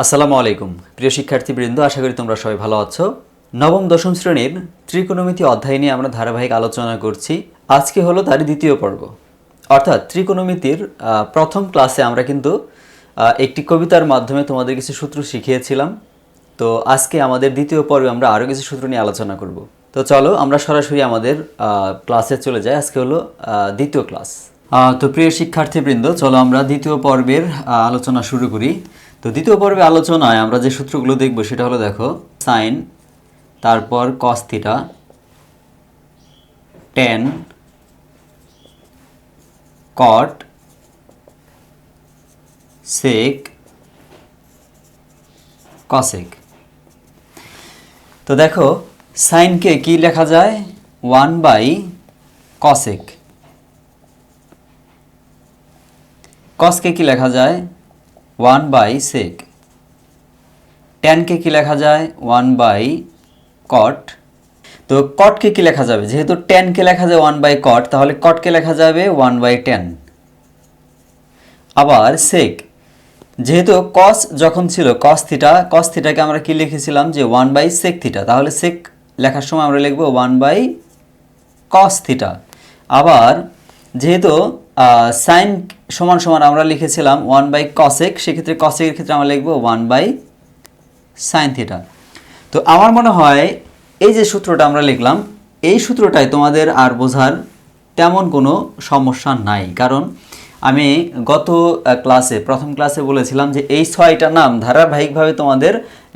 আসসালামু আলাইকুম। প্রিয় শিক্ষার্থীবৃন্দ, আশা করি তোমরা সবাই ভালো আছো। নবম, দশম শ্রেণির ত্রিকোণমিতি অধ্যায় নিয়ে আমরা ধারাবাহিক আলোচনা করছি। আজকে হলো তার দ্বিতীয় পর্ব। অর্থাৎ ত্রিকোণমিতির প্রথম ক্লাসে আমরা কিন্তু একটি কবিতার মাধ্যমে তোমাদের কিছু সূত্র শিখিয়েছিলাম। তো আজকে আমাদের দ্বিতীয় পর্বে আমরা আরও কিছু সূত্র নিয়ে আলোচনা করব। তো চলো, আমরা সরাসরি আমাদের ক্লাসে চলে যাই। আজকে হলো দ্বিতীয় ক্লাস। তো প্রিয় শিক্ষার্থীবৃন্দ, চলো আমরা দ্বিতীয় পর্বের আলোচনা শুরু করি। তো দ্বিতীয় পর্বে আলোচনায় আমরা যে সূত্রগুলো দেখব সেটা হলো দেখো সাইন তারপর cos theta tan cot sec cosec তো দেখো সাইনকে কি লেখা যায়? ওয়ান বাই কসেক কসকে কি লেখা যায়? One by sec. টেনকে কি লেখা যায়? One by cot. তো কটকে কি লেখা যাবে? যেহেতু টেনকে লেখা যায় ওয়ান বাই কট, তাহলে কটকে লেখা যাবে? One by tan. আবার সেক। যেহেতু কস যখন ছিল, কস থিটা, কস থিটাকে আমরা কি লিখেছিলাম? যে ওয়ান বাই সেক থিটা। তাহলে সেক লেখার সময় আমরা লিখব ওয়ান বাই কস থিটা। আবার যেহেতু সাইন সমান সমান আমরা লিখেছিলাম ওয়ান বাই কসেক সেক্ষেত্রে কসেকের ক্ষেত্রে আমরা লিখব ওয়ান বাই সাইন থিটা তো আমার মনে হয় এই যে সূত্রটা আমরা লিখলাম, এই সূত্রটাই তোমাদের আর বোঝার তেমন কোনো সমস্যা নাই। কারণ আমি গত ক্লাসে প্রথম ক্লাসে বলেছিলাম যে এই ছয়টা নাম ধারাবাহিকভাবে তোমাদের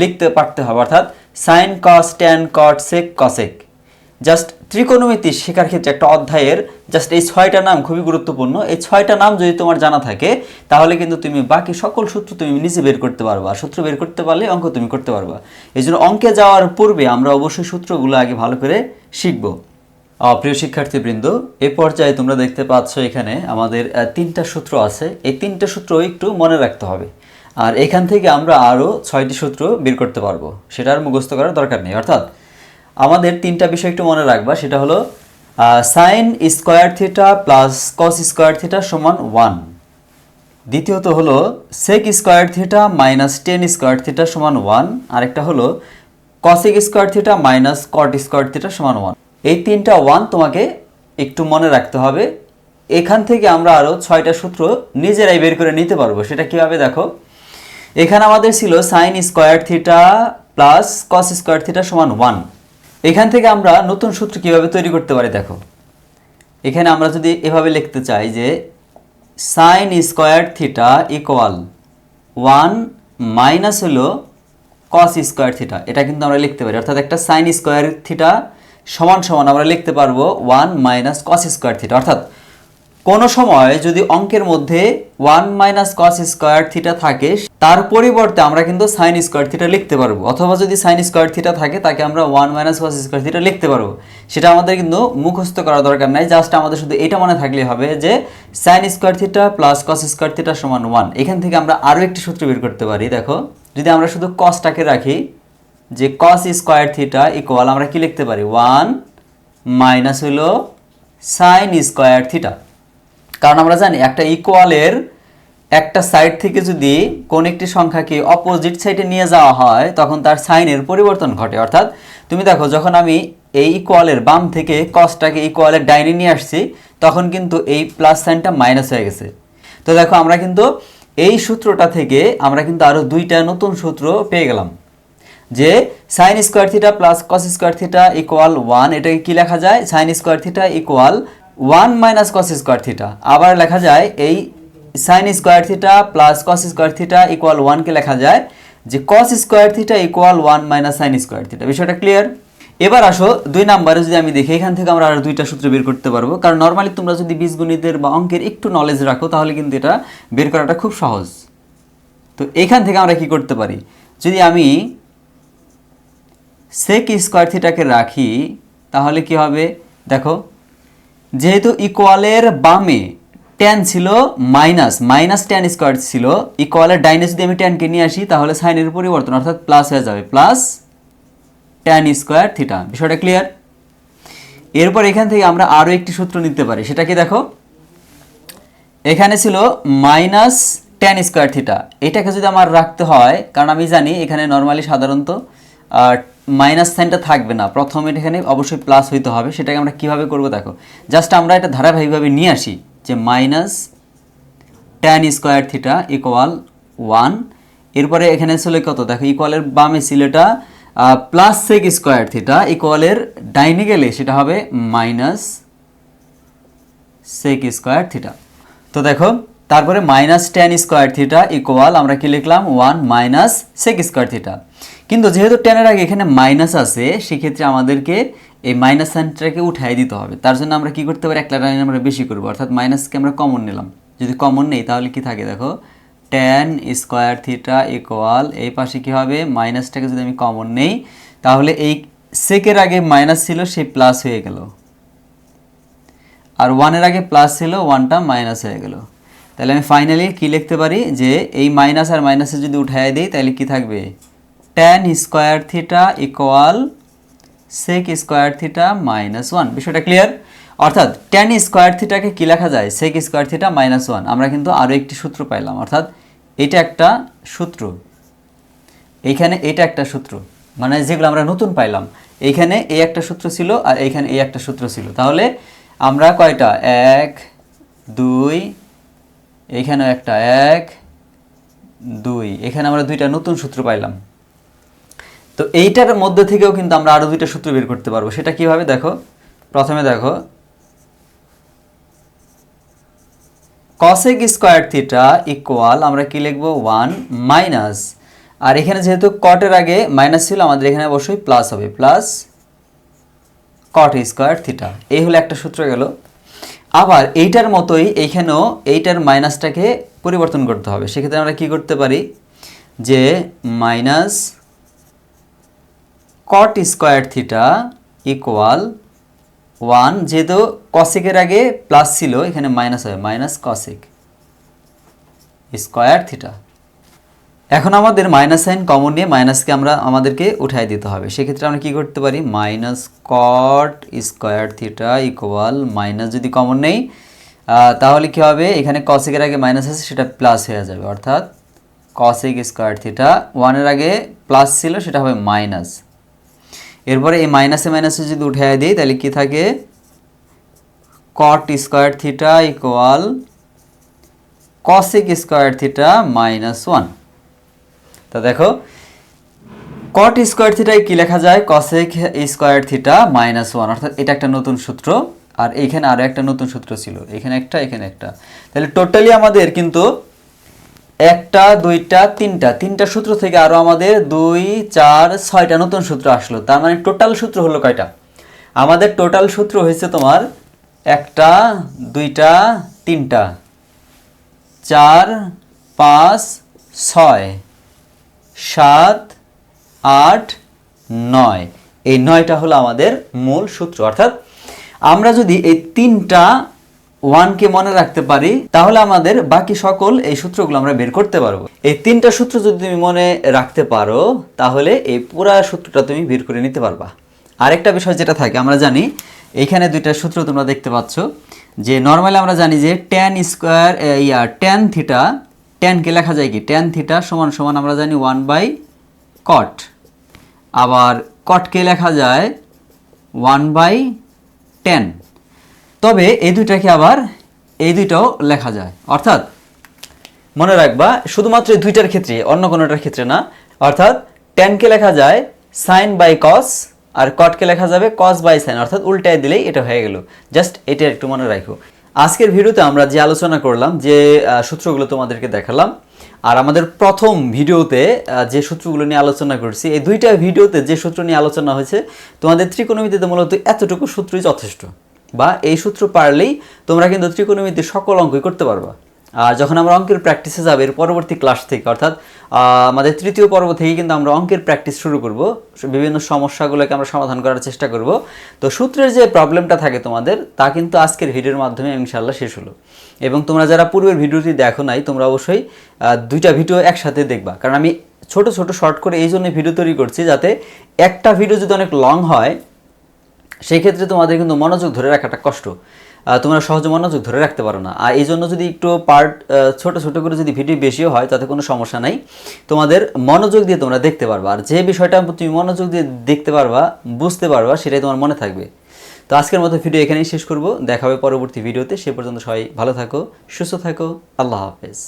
লিখতে পারতে হবে। অর্থাৎ sine cos tan cot sec cosec just ত্রিকোণমিতি শেখার ক্ষেত্রে একটা অধ্যায়ের জাস্ট এই ছয়টা নাম খুবই গুরুত্বপূর্ণ। এই ছয়টা নাম যদি তোমার জানা থাকে, তাহলে কিন্তু তুমি বাকি সকল সূত্র তুমি নিজে বের করতে পারবা। সূত্র বের করতে পারলে অঙ্ক তুমি করতে পারবা। এই জন্য অঙ্কে যাওয়ার পূর্বে আমরা অবশ্যই সূত্রগুলো আগে ভালো করে শিখব। প্রিয় শিক্ষার্থীবৃন্দ, এ পর্যায়ে তোমরা দেখতে পাচ্ছ এখানে আমাদের তিনটা সূত্র আছে। এই তিনটা সূত্র একটু মনে রাখতে হবে। আর এখান থেকে আমরা আরও ছয়টি সূত্র বের করতে পারব। সেটা আর মুখস্থ করার দরকার নেই, অর্থাৎ আমাদের তিনটা বিষয় একটু মনে রাখবা, সেটা হলো sine square theta plus cos square theta সমান ওয়ান দ্বিতীয়ত হলো sec square theta minus tan square theta সমান ওয়ান আরেকটা হলো cosec square theta minus cot square theta সমান ওয়ান এই তিনটা ওয়ান তোমাকে একটু মনে রাখতে হবে। এখান থেকে আমরা আরও ছয়টা সূত্র নিজেরাই বের করে নিতে পারব, সেটা কীভাবে দেখো? এখানে আমাদের ছিল sine square theta plus cos square theta সমান ওয়ান এখান থেকে আমরা নতুন সূত্র কীভাবে তৈরি করতে পারি দেখো। এখানে আমরা যদি এভাবে লিখতে চাই যে sine square theta equal one minus হলো কস স্কোয়ার থিটা এটা কিন্তু আমরা লিখতে পারি। অর্থাৎ একটা সাইন স্কোয়ার থিটা সমান সমান আমরা লিখতে পারব one minus cos square theta অর্থাৎ কোনো সময় যদি অঙ্কের মধ্যে one minus cos square theta থাকে, তার পরিবর্তে আমরা কিন্তু সাইন স্কোয়ার থিটা লিখতে পারব। অথবা যদি সাইন স্কোয়ার থিটা থাকে, তাকে আমরা one minus cos square theta লিখতে পারব। সেটা আমাদের কিন্তু মুখস্থ করার দরকার নাই জাস্ট আমাদের শুধু এটা মনে থাকলে হবে যে sine square theta plus cos square theta সমান ওয়ান এখান থেকে আমরা আরও একটি সূত্র বের করতে পারি, দেখো। যদি আমরা শুধু কসটাকে রাখি, যে কস স্কোয়ার থিটা ইকুয়াল আমরা কি লিখতে পারি? ওয়ান মাইনাস হলো সাইন স্কোয়ার থিটা কারণ আমরা জানি একটা ইকুয়ালের একটা সাইড থেকে যদি কোন একটি সংখ্যাকে অপোজিট সাইডে নিয়ে যাওয়া হয়, তখন তার সাইনের পরিবর্তন ঘটে। অর্থাৎ তুমি দেখো, যখন আমি এই ইকুয়ালের বাম থেকে কসটাকে ইকুয়ালের ডাইনে নিয়ে আসছি, তখন কিন্তু এই প্লাস সাইনটা মাইনাস হয়ে গেছে। তো দেখো, আমরা কিন্তু এই সূত্রটা থেকে আমরা কিন্তু আরও দুইটা নতুন সূত্র পেয়ে গেলাম। যে sine square theta plus cos square theta equal one এটাকে কি লেখা যায়? Sine square theta equal one minus cos square theta. আবার লেখা যায় এই sine square theta plus cos square theta equal ওয়ানকে লেখা যায় যে cos square theta equal one minus sine square theta. বিষয়টা ক্লিয়ার এবার আসো দুই নাম্বারে যদি আমি দেখি, এখান থেকে আমরা আরও দুইটা সূত্র বের করতে পারব। কারণ নর্মালি তোমরা যদি বীজগণিতের বা অঙ্কের একটু নলেজ রাখো, তাহলে কিন্তু এটা বের করাটা খুব সহজ। তো এখান থেকে আমরা কি করতে পারি? যদি আমি সেক স্কোয়ার থিটাকে রাখি, তাহলে কি হবে? দেখো যেহেতু ইকুয়ালের বামে ট্যান ছিল মাইনাস মাইনাস ট্যান স্কোয়ার ছিল ইকুয়ালের ডাইনে যদি আমি ট্যানকে নিয়ে আসি, তাহলে সাইনের পরিবর্তন, অর্থাৎ প্লাস হয়ে যাবে প্লাস ট্যান স্কোয়ার থিটা বিষয়টা ক্লিয়ার এরপর এখান থেকে আমরা আরও একটি সূত্র নিতে পারি, সেটা কি দেখো? এখানে ছিল মাইনাস টেন স্কোয়ার থিটা এটাকে যদি আমার রাখতে হয়, কারণ আমি জানি এখানে নর্মালি সাধারণত মাইনাস সাইনটা থাকবে না। প্রথম এখানে অবশ্যই প্লাস হইতে হবে। সেটাকে আমরা কীভাবে করব দেখো। জাস্ট আমরা এটা ধারাবাহিকভাবে নিয়ে আসি যে minus tan square theta equal one এরপরে এখানে ছিল কত? দেখো ইকুয়ালের বামে ছিল এটা প্লাস সেক স্কোয়ার থিটা ইকুয়ালের ডাইনে গেলে সেটা হবে মাইনাস সেক স্কোয়ার থিটা তো দেখো, তারপরে minus tan square theta equal আমরা কি লিখলাম? One minus sec square theta কিন্তু যেহেতু টেনের আগে এখানে মাইনাস আছে, সেক্ষেত্রে আমাদেরকে এই মাইনাস সাইনটাকে উঠাই দিতে হবে। তার জন্য আমরা কি করতে পারি? একটা লাইন আমরা বেশি করব। অর্থাৎ মাইনাসকে আমরা কমন নিলাম। যদি কমন নেই, তাহলে কি থাকে দেখো? টেন স্কোয়ার থিটা ইকুয়াল এই পাশে কি হবে? মাইনাসটাকে যদি আমি কমন নেই, তাহলে এই সেকের আগে মাইনাস ছিল সেই প্লাস হয়ে গেল। আর ওয়ানের আগে প্লাস ছিল ওয়ানটা মাইনাস হয়ে গেল। তাহলে আমি ফাইনালি কি লিখতে পারি? যে এই মাইনাস আর মাইনাসে যদি উঠাই দিই, তাহলে কি থাকবে? Tan square theta equal sec square theta minus one বিষয়টা ক্লিয়ার অর্থাৎ টেন স্কোয়ার থিটাকে কী লেখা যায়? Sec square theta minus one আমরা কিন্তু আরও একটি সূত্র পাইলাম। অর্থাৎ এটা একটা সূত্র। এইখানে এটা একটা সূত্র। মানে যেগুলো আমরা নতুন পাইলাম। এইখানে এই একটা সূত্র ছিল আর এইখানে এই একটা সূত্র ছিল। তাহলে আমরা কয়টা? এক, দুই এইখানেও একটা। এক, দুই। এখানে আমরা দুইটা নতুন সূত্র পাইলাম। তো এইটার মধ্যে থেকেও কিন্তু আমরা আরও দুইটা সূত্র বের করতে পারব। সেটা কীভাবে দেখো? প্রথমে দেখো কসেক স্কোয়ার থিটা ইকুয়াল আমরা কি লিখব? ওয়ান মাইনাস আর এখানে যেহেতু কটের আগে মাইনাস ছিল, আমাদের এখানে অবশ্যই প্লাস হবে। প্লাস কট স্কোয়ার থিটা এই হলো একটা সূত্র গেল। আবার এইটার মতোই এইখানেও এইটার মাইনাসটাকে পরিবর্তন করতে হবে। সেক্ষেত্রে আমরা কি করতে পারি? যে minus cot square theta equal one যেহেতু কসেকের আগে প্লাস ছিল, এখানে মাইনাস হবে মাইনাস কসেক স্কোয়ার থিটা এখন আমাদের মাইনাস সাইন কমন নিয়ে মাইনাসকে আমরা আমাদেরকে উঠাই দিতে হবে। সেক্ষেত্রে আমরা কি করতে পারি? Minus cot square theta equal minus যদি কমন নেই তাহলে কি হবে? এখানে কসেকের আগে মাইনাস আছে, সেটা প্লাস হয়ে যাবে। অর্থাৎ কসেক স্কোয়ার থিটা ওয়ানের আগে প্লাস ছিল, সেটা হবে মাইনাস এরপরে এই মাইনাসে মাইনাসে যদি উঠাই দিই, তাহলে কি থাকে? Cot square theta equal cosec square theta minus one তা দেখো কট স্কোয়ার থিটায় কি লেখা যায়? Cosec square theta minus one অর্থাৎ এটা একটা নতুন সূত্র, আর এইখানে আরও একটা নতুন সূত্র ছিল। এখানে একটা এখানে একটা। তাহলে টোটালি আমাদের কিন্তু একটা, দুইটা, তিনটা। তিনটা সূত্র থেকে আরও আমাদের দুই, চার, ছয়টা নতুন সূত্র আসলো। তার মানে টোটাল সূত্র হলো কয়টা? আমাদের টোটাল সূত্র হয়েছে তোমার একটা, দুইটা, তিনটা। চার, পাঁচ, ছয়। সাত, আট, নয়। এই নয়টা হলো আমাদের মূল সূত্র। অর্থাৎ আমরা যদি এই তিনটা ওয়ানকে মনে রাখতে পারি, তাহলে আমাদের বাকি সকল এই সূত্রগুলো আমরা বের করতে পারব। এই তিনটা সূত্র যদি তুমি মনে রাখতে পারো, তাহলে এই পুরা সূত্রটা তুমি বের করে নিতে পারবা। আরেকটা বিষয় যেটা থাকে, আমরা জানি এইখানে দুইটা সূত্র তোমরা দেখতে পাচ্ছ, যে নর্মালি আমরা জানি যে ট্যান স্কোয়ার ইয়া ট্যান থিটা ট্যানকে লেখা যায় কি? ট্যান থিটা সমান সমান আমরা জানি ওয়ান বাই কট আবার কটকে লেখা যায় ওয়ান বাই টেন তবে এই দুইটাকে আবার এই দুইটাও লেখা যায়। অর্থাৎ মনে রাখবা, শুধুমাত্র এই দুইটার ক্ষেত্রে, অন্য কোনোটার ক্ষেত্রে না। অর্থাৎ টেনকে লেখা যায় সাইন বাই কস আর কটকে লেখা যাবে কস বাই সাইন অর্থাৎ উল্টায় দিলেই এটা হয়ে গেল। জাস্ট এটা একটু মনে রাখো। আজকের ভিডিওতে আমরা যে আলোচনা করলাম, যে সূত্রগুলো তোমাদেরকে দেখালাম, আর আমাদের প্রথম ভিডিওতে যে সূত্রগুলো নিয়ে আলোচনা করছি, এই দুইটা ভিডিওতে যে সূত্র নিয়ে আলোচনা হয়েছে, তোমাদের ত্রিকোণমিতিতে মূলত এতটুকু সূত্রই যথেষ্ট। বা এই সূত্র পারলেই তোমরা কিন্তু ত্রিকোণমিতির সকল অঙ্কই করতে পারবা। আর যখন আমরা অঙ্কের প্র্যাকটিসে যাবে, এর পরবর্তী ক্লাস থেকে, অর্থাৎ আমাদের তৃতীয় পর্ব থেকে কিন্তু আমরা অঙ্কের প্র্যাকটিস শুরু করব। বিভিন্ন সমস্যাগুলোকে আমরা সমাধান করার চেষ্টা করব। তো সূত্রের যে প্রবলেমটা থাকে তোমাদের, তা কিন্তু আজকের ভিডিওর মাধ্যমে ইনশাল্লাহ শেষ হলো। এবং তোমরা যারা পূর্বের ভিডিওটি দেখো নাই, তোমরা অবশ্যই দুইটা ভিডিও একসাথে দেখবা। কারণ আমি ছোট ছোট শর্ট করে এই জন্য ভিডিও তৈরি করছি যাতে একটা ভিডিও যদি অনেক লং হয় সেই ক্ষেত্রে তোমাদের কিন্তু মনোযোগ ধরে রাখাটা কষ্ট। তোমরা সহজে মনোযোগ ধরে রাখতে পারো না। আর এই জন্য যদি একটু পার্ট ছোট ছোট করে যদি ভিডিও বেশিও হয়, তাতে কোনো সমস্যা নাই। তোমাদের মনোযোগ দিয়ে তোমরা দেখতে পারবা। আর যে বিষয়টা তুমি মনোযোগ দিয়ে দেখতে পারবা, বুঝতে পারবা, সেটাই তোমার মনে থাকবে। তো আজকের মতো ভিডিও এখানেই শেষ করব। দেখা হবে পরবর্তী ভিডিওতে সে পর্যন্ত সবাই ভালো থাকো, সুস্থ থাকো। আল্লাহ হাফেজ।